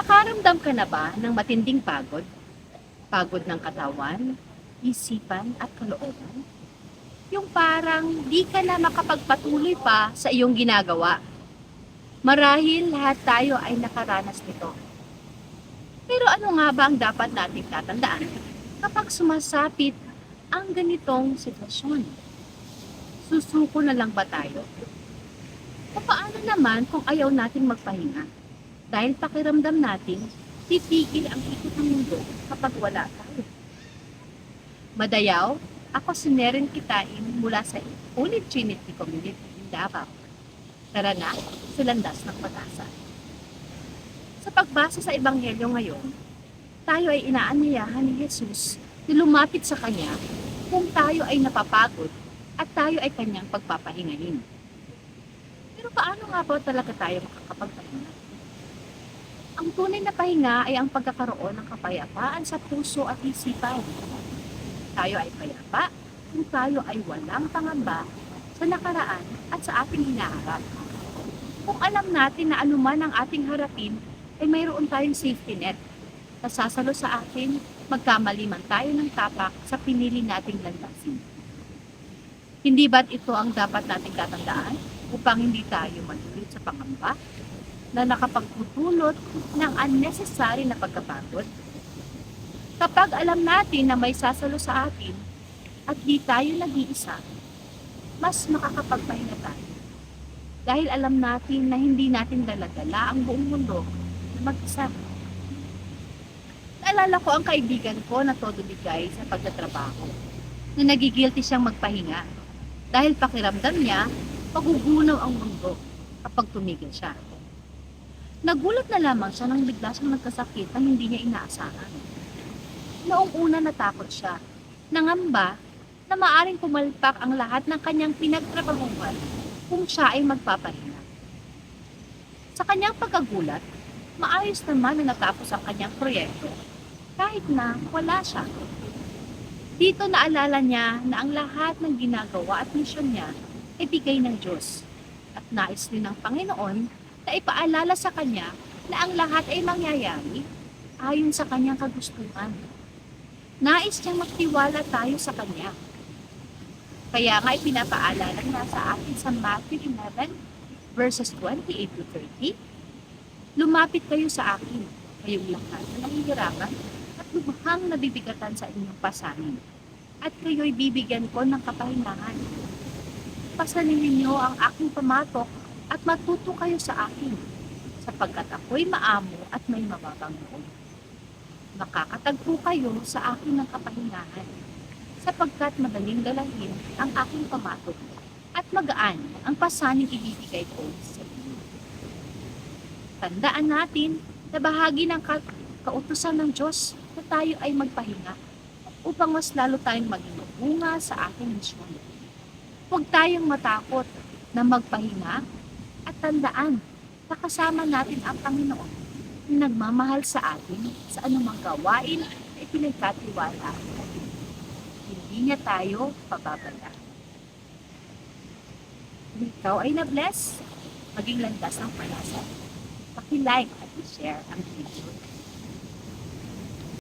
Nakaramdam ka na ba ng matinding pagod? Pagod ng katawan, isipan at kalooban? Yung parang di ka na makapagpatuloy pa sa iyong ginagawa. Marahil lahat tayo ay nakaranas nito. Pero ano nga ba ang dapat nating tatandaan kapag sumasapit ang ganitong sitwasyon? Susuko na lang ba tayo? O paano naman kung ayaw nating magpahinga? Dahil pakiramdam natin, titigil ang ikot ng mundo kapag wala tayo. Madayaw, ako si Neren Kitain mula sa Ulit Trinity Community in Davao. Tara na sa landas ng pag-asa. Sa pagbasa sa Ebanghelyo ngayon, tayo ay inaanyayahan ni Jesus na lumapit sa Kanya kung tayo ay napapagod at tayo ay Kanyang pagpapahingahin. Pero paano nga ba talaga tayo makakapagpahinga? Ang tunay na pahinga ay ang pagkakaroon ng kapayapaan sa puso at isipan. Tayo ay payapa kung tayo ay walang pangamba sa nakaraan at sa ating hinaharap. Kung alam natin na anuman ang ating harapin, ay mayroon tayong safety net na sasalo sa atin magkamali man tayo ng tapak sa pinili nating landasin. Hindi ba't ito ang dapat nating tatandaan upang hindi tayo malulit sa pangamba na nakapagputulot ng unnecessary na pagkapagod? Kapag alam natin na may sasalo sa atin at di tayo nag-iisa, mas makakapagpahinga tayo. Dahil alam natin na hindi natin daladala ang buong mundo na mag-isa. Naalala ko ang kaibigan ko na todo bigay sa pagtatrabaho na nagigilty siyang magpahinga dahil pakiramdam niya pagugunaw ang mundo kapag tumigil siya. Nagulat na lamang siya nang bigla siyang nagkasakit na hindi niya inaasahan. Noong una natakot siya, nangamba na maaring pumalpak ang lahat ng kanyang pinagtrabahuan kung siya ay magpapahinga. Sa kanyang pagkagulat, maayos naman na natapos ang kanyang proyekto kahit na wala siya. Dito naalala niya na ang lahat ng ginagawa at misyon niya ay bigay ng Diyos at nais din ng Panginoon na ipaalala sa kanya na ang lahat ay mangyayari ayon sa kanyang kagustuhan. Nais niyang magtiwala tayo sa kanya. Kaya nga ipinapaalala niya sa atin sa Matthew 11 verses 28 to 30, Lumapit kayo sa akin, kayong lahat na nahihirapan at lubhang nabibigatan sa inyong pasanin, at kayo'y bibigyan ko ng kapahingahan. Pasanin ninyo ang aking pamatok at matuto kayo sa akin, sapagkat ako'y maamo at may mababang loob. Makakatagpo kayo sa akin ng kapahingahan, sapagkat madaling dalahin ang aking pamatok at magaan ang pasaning ibibigay ko sa inyo. Tandaan natin na bahagi ng ka- kautusan ng Diyos na tayo ay magpahinga upang mas lalo tayong maging bunga sa ating misyon. Huwag tayong matakot na magpahinga tandaan na kasama natin ang Panginoon na nagmamahal sa atin sa anumang gawain na ipinagkatiwala natin. Hindi niya tayo pababala. Kung ikaw ay na-bless, maging landas ng palasa. Paki-like at i-share ang video.